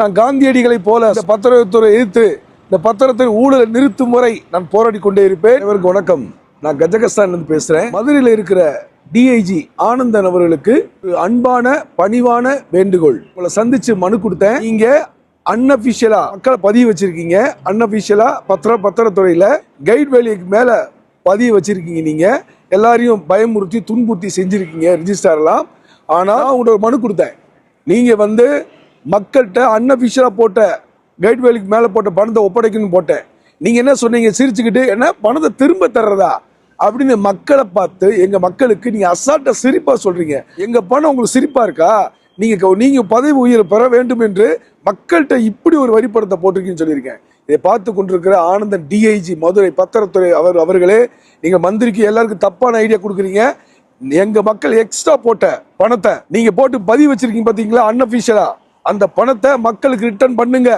நான் காந்தியடிகளை போல இந்த பத்திரத்துறை எதிர்த்து இந்த பத்திரத்தை ஊழல் நிறுத்தும் முறை நான் போராடி கொண்டே இருப்பேன். இவருக்கு வணக்கம். நான் கஜகஸ்தான் இருந்து பேசுறேன். மதுரையில் இருக்கிற டிஐஜி ஆனந்தன் அவர்களுக்கு அன்பான பணிவான வேண்டுகோள். உங்களை சந்திச்சு மனு கொடுத்தேன். நீங்க அன்அபிஷியலா மக்களை பதிவு வச்சிருக்கீங்க. அன்அபிஷியலா பத்திர பத்திரத்துறையில கைட் வேலிக்கு மேல பதிவு வச்சிருக்கீங்க நீங்க. எல்லாரையும் பயமுறுத்தி துன்புறுத்தி செஞ்சிருக்கீங்க ரிஜிஸ்டர்லாம் ஆனா உங்களோட மனு கொடுத்தேன். நீங்க வந்து மக்கள்கிட்ட அன்அஃபிஷியலாக போட்ட கைட் மேலே போட்ட பணத்தை ஒப்படைக்கணும்னு போட்டேன். நீங்கள் என்ன சொன்னீங்க? சிரிச்சுக்கிட்டு என்ன? பணத்தை திரும்ப தர்றதா? அப்படின்னு மக்களை பார்த்து எங்கள் மக்களுக்கு நீங்கள் அசால்ட்டாக சிரிப்பாக சொல்கிறீங்க எங்கள் பணம் உங்களுக்கு சிரிப்பாக இருக்கா? நீங்கள் நீங்கள் பதவி உயிரை பெற வேண்டும் என்று மக்கள்கிட்ட இப்படி ஒரு வரிப்படத்தை போட்டிருக்கீங்கன்னு சொல்லியிருக்கேன். இதை பார்த்து கொண்டிருக்கிற ஆனந்தன் டிஐஜி மதுரை பத்திரத்துறை அவர் அவர்களே நீங்கள் மந்திரிக்கு எல்லாருக்கும் தப்பான ஐடியா கொடுக்குறீங்க. எங்கள் மக்கள் எக்ஸ்ட்ரா போட்ட பணத்தை நீங்கள் போட்டு பதிவு வச்சிருக்கீங்க பார்த்தீங்களா அன்அஃபிஷியலாக அந்த பணத்தை மக்களுக்கு ரிட்டர்ன் பண்ணுங்க.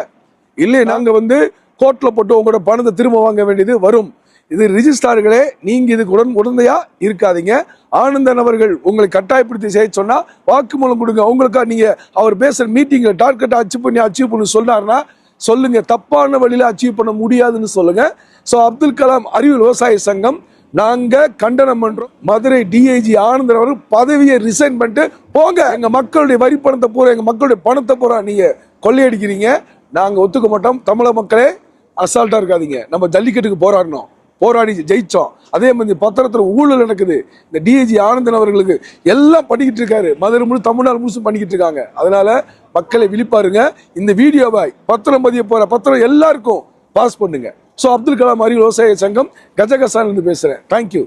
இல்லை நாங்கள் வந்து கோர்ட்டில் போட்டு உங்களோட பணத்தை திரும்ப வாங்க வேண்டியது வரும். இது ரிஜிஸ்டார்களே நீங்க இதுக்கு உடன் உடந்தையா இருக்காதீங்க. ஆனந்தன் அவர்கள் உங்களை கட்டாயப்படுத்தி செய்ய சொன்னா வாக்குமூலம் கொடுங்க. உங்களுக்கா நீங்க அவர் பேசுற மீட்டிங்ல டார்கெட்டை அச்சீவ் பண்ணி அச்சீவ் பண்ண சொன்னார்னா சொல்லுங்க. தப்பான வழியில அச்சீவ் பண்ண முடியாதுன்னு சொல்லுங்க. ஸோ அப்துல் கலாம் அறிவியல் விவசாய சங்கம் நாங்கள் கண்டனம் பண்ணுறோம் மதுரை டிஐஜி ஆனந்தன் அவர்கள் பதவியை ரிசைன் பண்ணிட்டு போங்க எங்கள் மக்களுடைய வரி பணத்தை பூரா எங்கள் மக்களுடைய பணத்தை பூரா நீங்கள் கொள்ளையடிக்கிறீங்க. நாங்கள் ஒத்துக்க மாட்டோம். தமிழக மக்களே அசால்ட்டாக இருக்காதீங்க. நம்ம ஜல்லிக்கட்டுக்கு போராடணும். போராடி ஜெயித்தோம் அதே மாதிரி பத்திரத்தில் ஊழல் நடக்குது. இந்த டிஐஜி ஆனந்தன் அவர்களுக்கு எல்லாம் பண்ணிக்கிட்டு இருக்காரு. மதுரை முழு தமிழ்நாடு முழுசும் பண்ணிக்கிட்டு இருக்காங்க. அதனால மக்களை விழிப்பாருங்க. இந்த வீடியோவை பத்திரம் பதிய போகிற பத்திரம் எல்லாருக்கும் பாஸ் பண்ணுங்கள் ஸோ அப்துல் கலாம் அறிவு விவசாய சங்கம் கஜகசான் இருந்து பேசுறேன். தேங்க்யூ